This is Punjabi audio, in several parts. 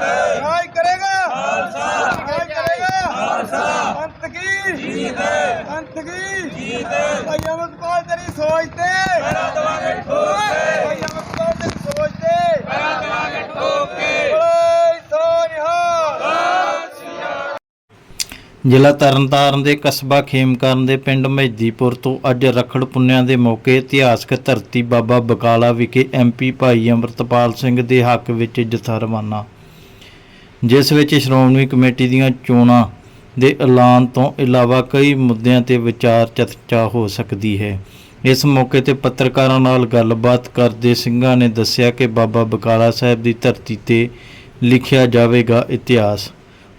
ਰਾਜ ਕਰੇਗਾ। ਖਾਲਸਾ। ਰਾਜ ਕਰੇਗਾ। ਖਾਲਸਾ। ਅੰਤ ਕੀ? ਜੀਤ ਅੰਤ ਕੀ? ਜੀਤ ਭਾਈ ਅਮਰਪਾਲ ਤੇਰੀ ਸੋਚ ਤੇ। ਕਰਾ ਦਵਾਂਗੇ ਠੋਕ ਕੇ। ਭਾਈ ਅਮਰਪਾਲ ਤੇਰੀ ਸੋਚ ਤੇ। ਕਰਾ ਦਵਾਂਗੇ ਠੋਕ ਕੇ। ਬੋਲੇ ਸੋਨਿਹਾਲ ਜ਼ਿਲ੍ਹਾ ਤਰਨਤਾਰਨ ਦੇ ਕਸਬਾ ਖੇਮਕਰਨ ਦੇ ਪਿੰਡ ਮਹਿਦੀਪੁਰ ਤੋਂ ਅੱਜ ਰਖੜ ਪੁੰਨਿਆਂ ਦੇ ਮੌਕੇ ਇਤਿਹਾਸਕ ਧਰਤੀ ਬਾਬਾ ਬਕਾਲਾ ਵਿਖੇ ਐਮਪੀ ਭਾਈ ਅੰਮ੍ਰਿਤਪਾਲ ਸਿੰਘ ਦੇ ਹੱਕ ਵਿੱਚ ਜਥਾ ਰਵਾਨਾ ਜਿਸ ਵਿੱਚ ਸ਼੍ਰੋਮਣੀ ਕਮੇਟੀ ਦੀਆਂ ਚੋਣਾਂ ਦੇ ਐਲਾਨ ਤੋਂ ਇਲਾਵਾ ਕਈ ਮੁੱਦਿਆਂ ਤੇ ਵਿਚਾਰ ਚਰਚਾ ਹੋ ਸਕਦੀ ਹੈ। ਇਸ ਮੌਕੇ ਤੇ ਪੱਤਰਕਾਰਾਂ ਨਾਲ ਗੱਲਬਾਤ ਕਰਦੇ ਸਿੰਘਾਂ ਨੇ ਦੱਸਿਆ ਕਿ ਬਾਬਾ ਬਕਾਲਾ ਸਾਹਿਬ ਦੀ ਧਰਤੀ ਤੇ ਲਿਖਿਆ ਜਾਵੇਗਾ ਇਤਿਹਾਸ।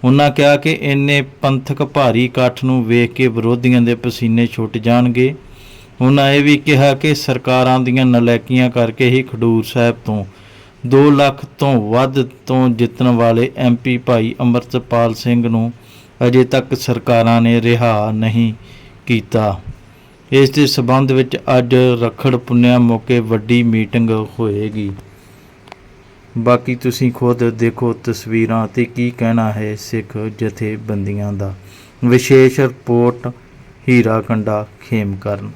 ਉਹਨਾਂ ਕਿਹਾ ਕਿ ਇੰਨੇ ਪੰਥਕ ਭਾਰੀ ਇਕੱਠ ਨੂੰ ਵੇਖ ਕੇ ਵਿਰੋਧੀਆਂ ਦੇ ਪਸੀਨੇ ਛੁੱਟ ਜਾਣਗੇ। ਉਹਨਾਂ ਇਹ ਵੀ ਕਿਹਾ ਕਿ ਸਰਕਾਰਾਂ ਦੀਆਂ ਨਲਾਇਕੀਆਂ ਕਰਕੇ ਹੀ ਖਡੂਰ ਸਾਹਿਬ ਤੋਂ 2 ਲੱਖ ਤੋਂ ਵੱਧ ਤੋਂ ਜਿੱਤਣ ਵਾਲੇ ਐਮਪੀ ਭਾਈ ਅੰਮ੍ਰਿਤਪਾਲ ਸਿੰਘ ਨੂੰ ਅਜੇ ਤੱਕ ਸਰਕਾਰਾਂ ਨੇ ਰਿਹਾ ਨਹੀਂ ਕੀਤਾ। ਇਸ ਦੇ ਸਬੰਧ ਵਿੱਚ ਅੱਜ ਰਖੜ ਪੁੰਨਿਆ ਮੌਕੇ ਵੱਡੀ ਮੀਟਿੰਗ ਹੋਏਗੀ। ਬਾਕੀ ਤੁਸੀਂ ਖੁਦ ਦੇਖੋ ਤਸਵੀਰਾਂ ਤੇ ਕੀ ਕਹਿਣਾ ਹੈ ਸਿੱਖ ਜਥੇਬੰਦੀਆਂ ਦਾ। ਵਿਸ਼ੇਸ਼ ਰਿਪੋਰਟ ਹੀਰਾ ਕੰਡਾ ਖੇਮਕਰਨ।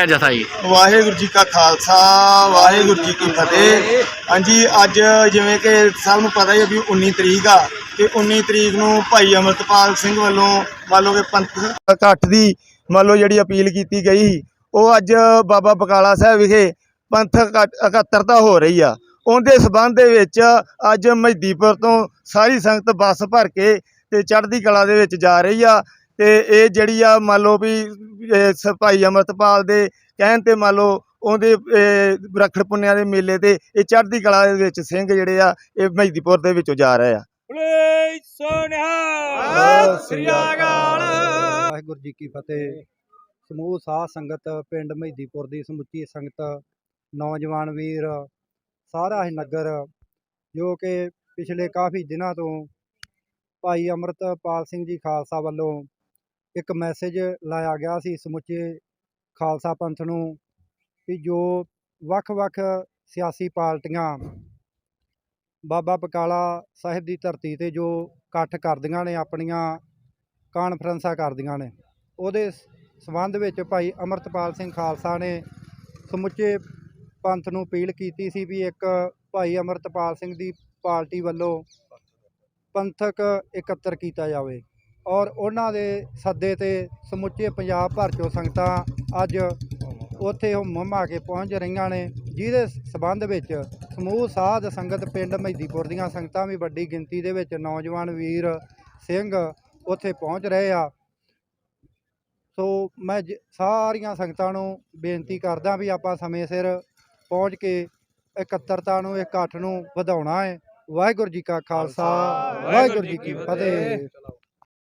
ਹੈ ਜਥਾ ਜੀ? ਵਾਹਿਗੁਰੂ ਜੀ ਕਾ ਖਾਲਸਾ ਵਾਹਿਗੁਰੂ ਜੀ ਕੀ ਫਤਿਹ। ਹਾਂਜੀ ਅੱਜ ਜਿਵੇਂ ਕਿ ਸਭ ਨੂੰ ਪਤਾ ਹੀ ਹੈ ਵੀ 19 ਤਰੀਕ ਆ ਤੇ 19 ਤਰੀਕ ਨੂੰ ਭਾਈ ਅਮਰਤਪਾਲ ਸਿੰਘ ਵੱਲੋਂ ਮੰਨ ਲਓ ਕਿ ਪੰਥ ਇਕੱਠ ਦੀ ਮੰਨ ਲਓ ਜਿਹੜੀ ਅਪੀਲ ਕੀਤੀ ਗਈ ਸੀ, ਉਹ ਅੱਜ ਬਾਬਾ ਬਕਾਲਾ ਸਾਹਿਬ ਵਿਖੇ ਪੰਥਕ ਇਕੱਤਰਤਾ ਹੋ ਰਹੀ ਆ। ਉਹਦੇ ਸਬੰਧ ਦੇ ਵਿੱਚ ਅੱਜ ਮਹਿਦੀਪੁਰ ਤੋਂ ਸਾਰੀ ਸੰਗਤ ਬੱਸ ਭਰ ਕੇ ਤੇ ਚੜ੍ਹਦੀ ਕਲਾ ਦੇ ਵਿੱਚ ਜਾ ਰਹੀ ਆ ਤੇ ਇਹ ਜਿਹੜੀ ਆ ਮੰਨ ਲਓ ਵੀ ਭਾਈ ਅਮਰਤਪਾਲ ਦੇ ਕਹਿਣ ਤੇ ਮੰਨ ਲਓ ਉਹਦੇ ਰਖੜ ਪੁੰਨਿਆਂ ਦੇ ਮੇਲੇ ਤੇ ਇਹ ਚੜ੍ਹਦੀ ਕਲਾ ਦੇ ਵਿੱਚ ਸਿੰਘ ਜਿਹੜੇ ਆ ਇਹ ਮਹਿਦੀਪੁਰ ਦੇ ਵਿੱਚੋਂ ਜਾ ਰਹੇ ਆ। ਬੋਲੇ ਸੋਨਿਹਾਲ ਸਤਿ ਸ੍ਰੀ ਅਕਾਲ। ਵਾਹਿਗੁਰੂ ਜੀ ਕੀ ਫਤਿਹ। ਸਮੂਹ ਸਾਧ ਸੰਗਤ ਪਿੰਡ ਮਹਿਦੀਪੁਰ ਦੀ ਸਮੁੱਚੀ ਸੰਗਤ ਨੌਜਵਾਨ ਵੀਰ ਸਾਰਾ ਹੀ ਨਗਰ ਜੋ ਕਿ ਪਿਛਲੇ ਕਾਫੀ ਦਿਨਾਂ ਤੋਂ ਭਾਈ ਅੰਮ੍ਰਿਤਪਾਲ ਸਿੰਘ ਜੀ ਖਾਲਸਾ ਵੱਲੋਂ ਇੱਕ ਮੈਸੇਜ ਲਾਇਆ ਗਿਆ ਸੀ ਸਮੁੱਚੇ ਖਾਲਸਾ ਪੰਥ ਨੂੰ ਕਿ ਜੋ ਵੱਖ-ਵੱਖ ਸਿਆਸੀ ਪਾਰਟੀਆਂ ਬਾਬਾ ਬਕਾਲਾ ਸਾਹਿਬ ਦੀ ਧਰਤੀ ਤੇ ਜੋ ਇਕੱਠ ਕਰਦੀਆਂ ਨੇ, ਆਪਣੀਆਂ ਕਾਨਫਰੰਸਾਂ ਕਰਦੀਆਂ ਨੇ, ਉਹਦੇ ਸ- ਸੰਬੰਧ ਵਿੱਚ ਭਾਈ ਅਮਰਤਪਾਲ ਸਿੰਘ ਖਾਲਸਾ ਨੇ ਸਮੁੱਚੇ ਪੰਥ ਨੂੰ ਅਪੀਲ ਕੀਤੀ ਸੀ ਵੀ ਇੱਕ ਭਾਈ ਅਮਰਤਪਾਲ ਸਿੰਘ ਦੀ ਪਾਰਟੀ ਵੱਲੋਂ ਪੰਥਕ ਇਕੱਤਰ ਕੀਤਾ ਜਾਵੇ। ਔਰ ਉਹਨਾਂ ਦੇ ਸੱਦੇ ਤੇ ਸਮੁੱਚੇ ਪੰਜਾਬ ਭਰ ਚੋਂ ਸੰਗਤਾਂ ਅੱਜ ਉੱਥੇ ਉਹ ਮੁੰਮਾ ਕੇ ਪਹੁੰਚ ਰਹੀਆਂ ਨੇ ਜਿਹਦੇ ਸਬੰਧ ਵਿੱਚ ਸਮੂਹ ਸਾਧ ਸੰਗਤ ਪਿੰਡ ਮਹਿਦੀਪੁਰ ਦੀਆਂ ਸੰਗਤਾਂ ਵੀ ਵੱਡੀ ਗਿਣਤੀ ਦੇ ਵਿੱਚ ਨੌਜਵਾਨ ਵੀਰ ਸਿੰਘ ਉੱਥੇ ਪਹੁੰਚ ਰਹੇ ਆ। ਸੋ ਮੈਂ ਸਾਰੀਆਂ ਸੰਗਤਾਂ ਨੂੰ ਬੇਨਤੀ ਕਰਦਾ ਵੀ ਆਪਾਂ ਸਮੇਂ ਸਿਰ ਪਹੁੰਚ ਕੇ ਇਕੱਤਰਤਾ ਨੂੰ ਇਕੱਠ ਨੂੰ ਵਧਾਉਣਾ ਹੈ। ਵਾਹਿਗੁਰੂ ਜੀ ਕਾ ਖਾਲਸਾ ਵਾਹਿਗੁਰੂ ਜੀ ਕੀ ਫਤਿਹ।